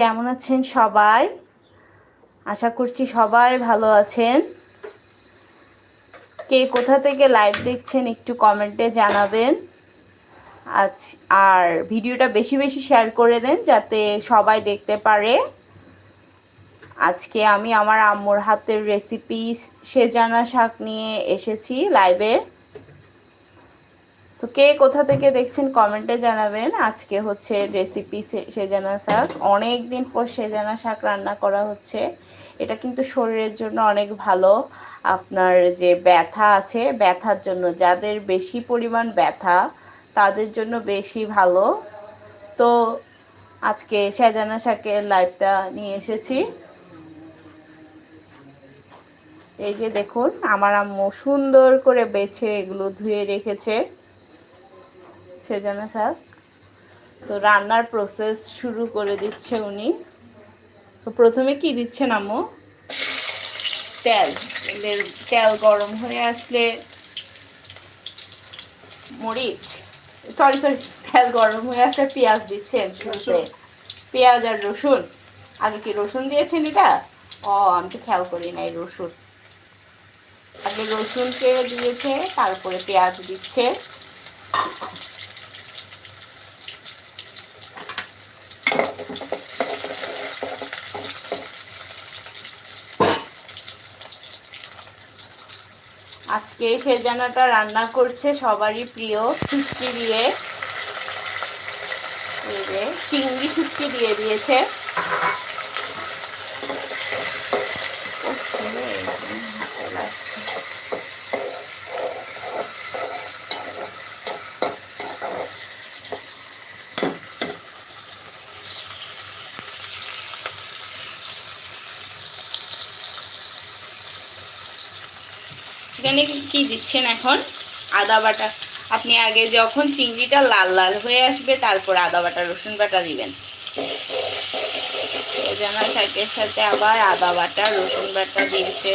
কেমন আছেন সবাই? আশা করছি সবাই ভালো আছেন। কে কোথা থেকে লাইভ দেখছেন একটু কমেন্টে জানাবেন। আজ আর ভিডিওটা বেশি বেশি শেয়ার করে দেন যাতে সবাই দেখতে পারে। আজকে আমি আমার আম্মুর হাতের রেসিপি সেজানা শাক নিয়ে এসেছি লাইভে তো কে কোথা থেকে দেখছেন কমেন্টে জানাবেন। আজকে হচ্ছে রেসিপি সেজানা শাক। অনেক দিন পর সেজানা শাক রান্না করা হচ্ছে। এটা কিন্তু শরীরের জন্য অনেক ভালো। আপনার যে ব্যথা আছে, ব্যথার জন্য যাদের বেশি পরিমাণ ব্যথা, তাদের জন্য বেশি ভালো। তো আজকে সেজানা শাকের লাইভটা নিয়ে এসেছি। এই যে দেখুন, আমার আম্মু সুন্দর করে বেছে এগুলো ধুয়ে রেখেছে। সেজানা শাক তো রান্নার প্রসেস শুরু করে দিচ্ছে উনি। তো প্রথমে কি দিচ্ছেন আম্মু? তেল। তেল গরম হয়ে আসলে মরিচ। সরি সরি তেল গরম হয়ে আসলে পেঁয়াজ দিচ্ছেন শুরুতে পেঁয়াজ আর রসুন। আগে কি রসুন দিয়েছেন এটা? ও আমি তো খেয়াল করি নাই রসুন। আগে রসুনকে দিয়েছে তারপরে পেঁয়াজ দিচ্ছে। আজকে সেজানাটা রান্না করছে সবারই প্রিয় শুটকি দিয়ে। চিংড়ি শুটকি দিয়ে দিয়েছে। এখানে কি দিচ্ছেন এখন? আদা বাটা। আপনি আগে যখন চিংড়িটা লাল লাল হয়ে আসবে, তারপর আদা বাটা, রসুন বাটা দিবেন। যেন শাকের সাথে আবার আদা বাটা, রসুন বাটা দিয়েছে।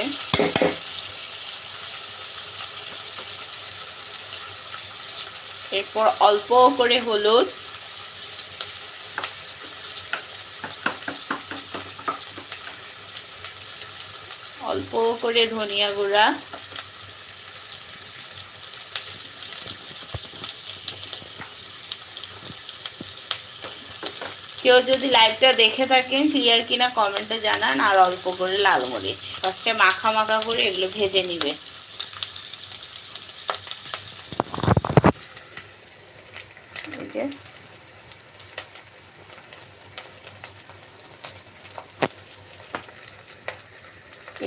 এরপর অল্প করে হলুদ। অল্প করে ধনিয়া গুঁড়া। কেউ যদি লাইভটা দেখে থাকেন ক্লিয়ার কিনা কমেন্টে জানান, আর অল্প করে লাল মরিচ। ফার্স্টে মাখা মাখা করে এগুলো ভেজে নিবে।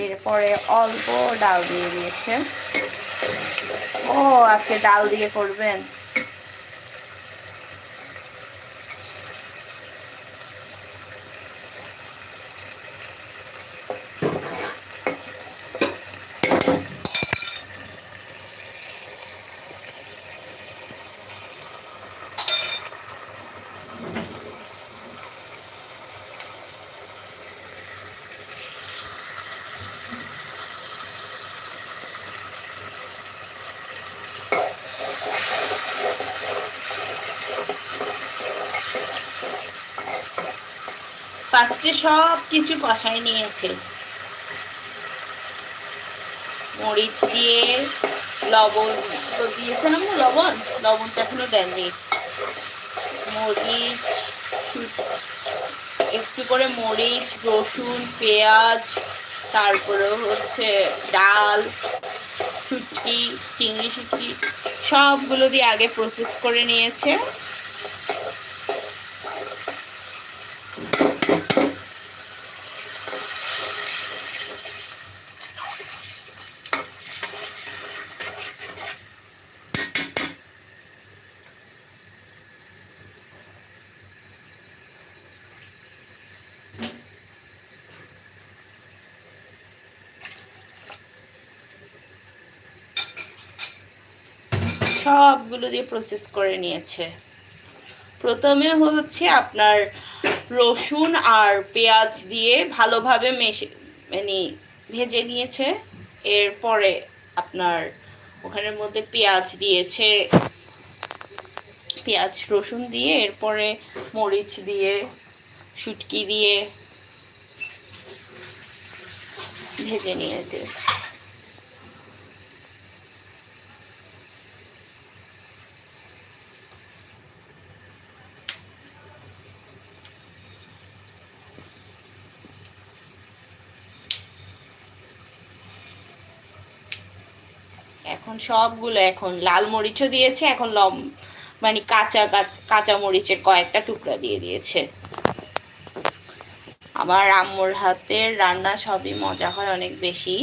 এরপরে অল্প ডাল দিয়ে দিয়েছে। ও, আজকে ডাল দিয়ে করবেন? ফার্স্টে সব কিছু কষাই নিয়েছে। মরিচ দিয়ে লবণ তো দিয়েছেন আমি লবণ? লবণটা এখনও দেননি। মরিচ, একটু করে মরিচ, রসুন, পেঁয়াজ তারপরে হচ্ছে ডাল, শুটকি, চিংড়ি শুটকি সবগুলো দিয়ে আগে প্রসেস করে নিয়েছে। সবগুলো দিয়ে প্রসেস করে নিয়েছে। প্রথমে হচ্ছে আপনার রসুন আর পেঁয়াজ দিয়ে ভালোভাবে মেশে মানে ভেজে নিয়েছে। এরপরে আপনার ওখানের মধ্যে পেঁয়াজ দিয়েছে। পেঁয়াজ, রসুন দিয়ে, এরপরে মরিচ দিয়ে, শুটকি দিয়ে ভেজে নিয়েছে। এখন সবগুলো এখন লাল মরিচও দিয়েছে, এখন লম মানে কাঁচা কাঁচা মরিচের কয়েকটা টুকরা দিয়ে দিয়েছে। আমার আম্মুর হাতের রান্না সবই মজা হয় অনেক বেশি।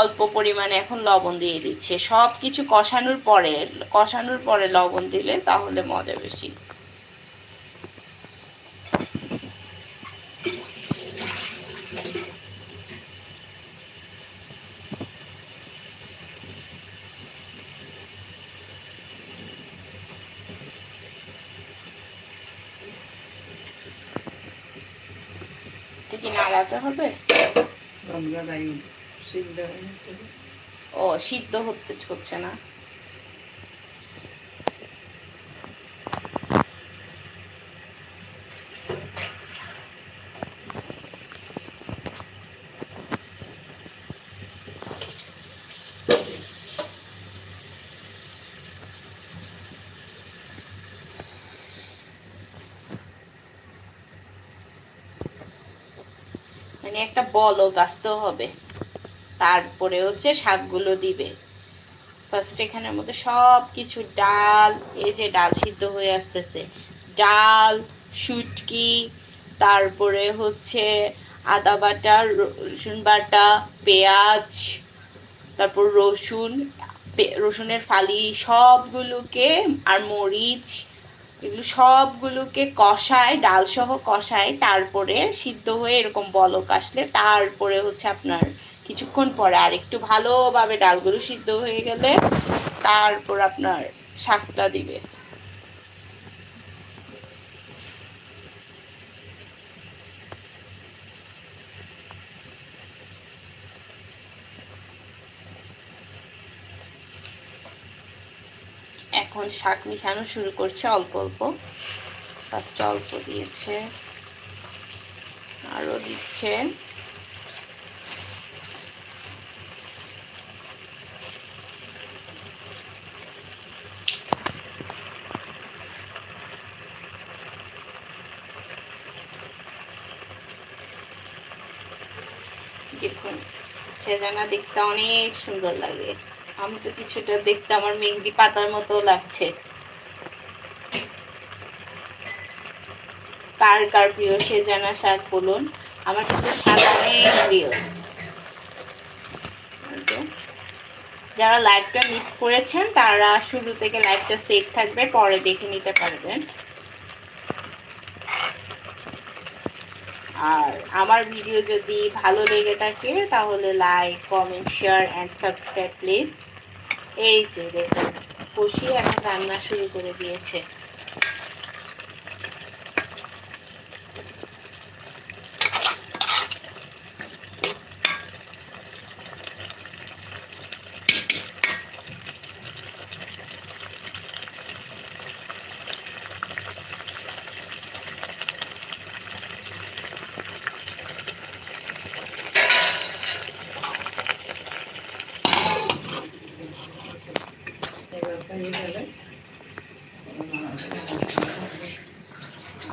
অল্প পরিমাণে এখন লবণ দিয়ে দিচ্ছে। সব কিছু কষানোর পরে কষানোর পরে লবণ দিলে তাহলে মজা বেশি। কি নাড়াতে হবে? ও সিদ্ধ হতে হচ্ছে না মানে একটা বলক আসতেও হবে। তারপরে হচ্ছে শাকগুলো দিবে। ফার্স্ট এখানের মধ্যে সব কিছু ডাল, এই যে ডাল সিদ্ধ হয়ে আসতেছে। ডাল, শুটকি, তারপরে হচ্ছে আদা বাটা, রসুন বাটা, পেঁয়াজ, তারপর রসুন রসুনের ফালি সবগুলোকে, আর মরিচ এগুলো সবগুলোকে কষায় ডাল সহ কষায় তারপরে সিদ্ধ হয়ে এরকম বলক আসলে তারপরে হচ্ছে আপনার কিছুক্ষণ পরে আর একটু ভালোভাবে ডালগুলো সিদ্ধ হয়ে গেলে তারপর আপনার শাকটা দিবে। এখন শাক মিশানো শুরু করছে, অল্প অল্প। ফার্স্টে অল্প দিয়েছে। আরও দিচ্ছে। দেখুন সেজানা দেখতে অনেক সুন্দর লাগে। আমি তো কিছুটা দেখতে আমার মেহেন্দি পাতার মতো লাগছে। কার কার প্রিয় সেজানা শাক বলুন? আমার কিন্তু শাক অনেক প্রিয়। যারা লাইভটা মিস করেছেন, তারা শুরু থেকে লাইভটা সেভ থাকবে, পরে দেখে নিতে পারবেন। আর আমার ভিডিও যদি ভালো লেগে থাকে, তাহলে like comment share and subscribe please এই যে দেখুন কষিয়ে এখন রান্না শুরু করে দিয়েছে।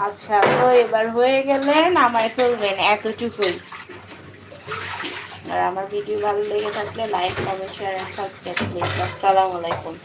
আচ্ছা তো এবার হয়ে গেলে আমায় ফেলবেন এতটুকুই। আর আমার ভিডিও ভালো লেগে থাকলে লাইক কমেন্ট শেয়ার সাবস্ক্রাইব করুন আসসালামু আলাইকুম।